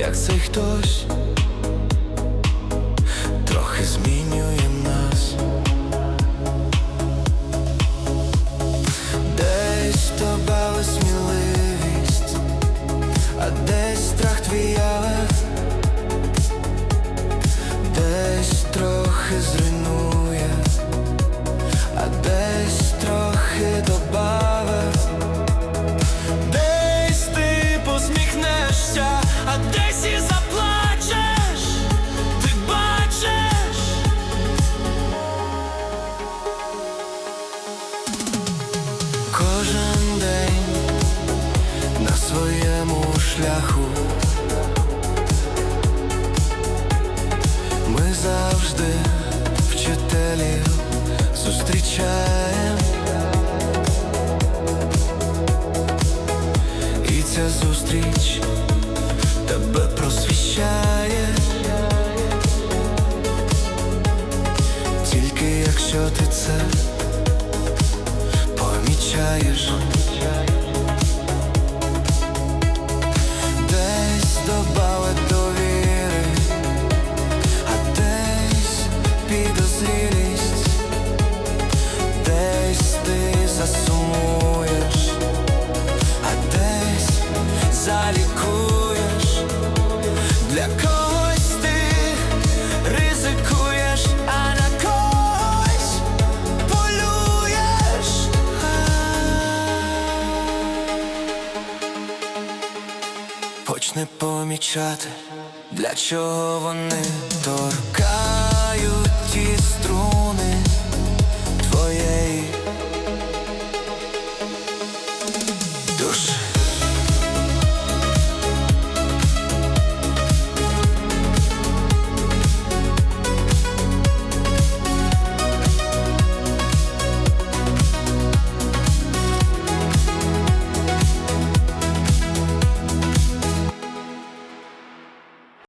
як цей хтось. Шляху. Ми завжди вчителів зустрічаємо. І ця зустріч тебе просвіщає. Тільки якщо ти це помічаєш. Почни помічати, для чого вони торкають ті струни,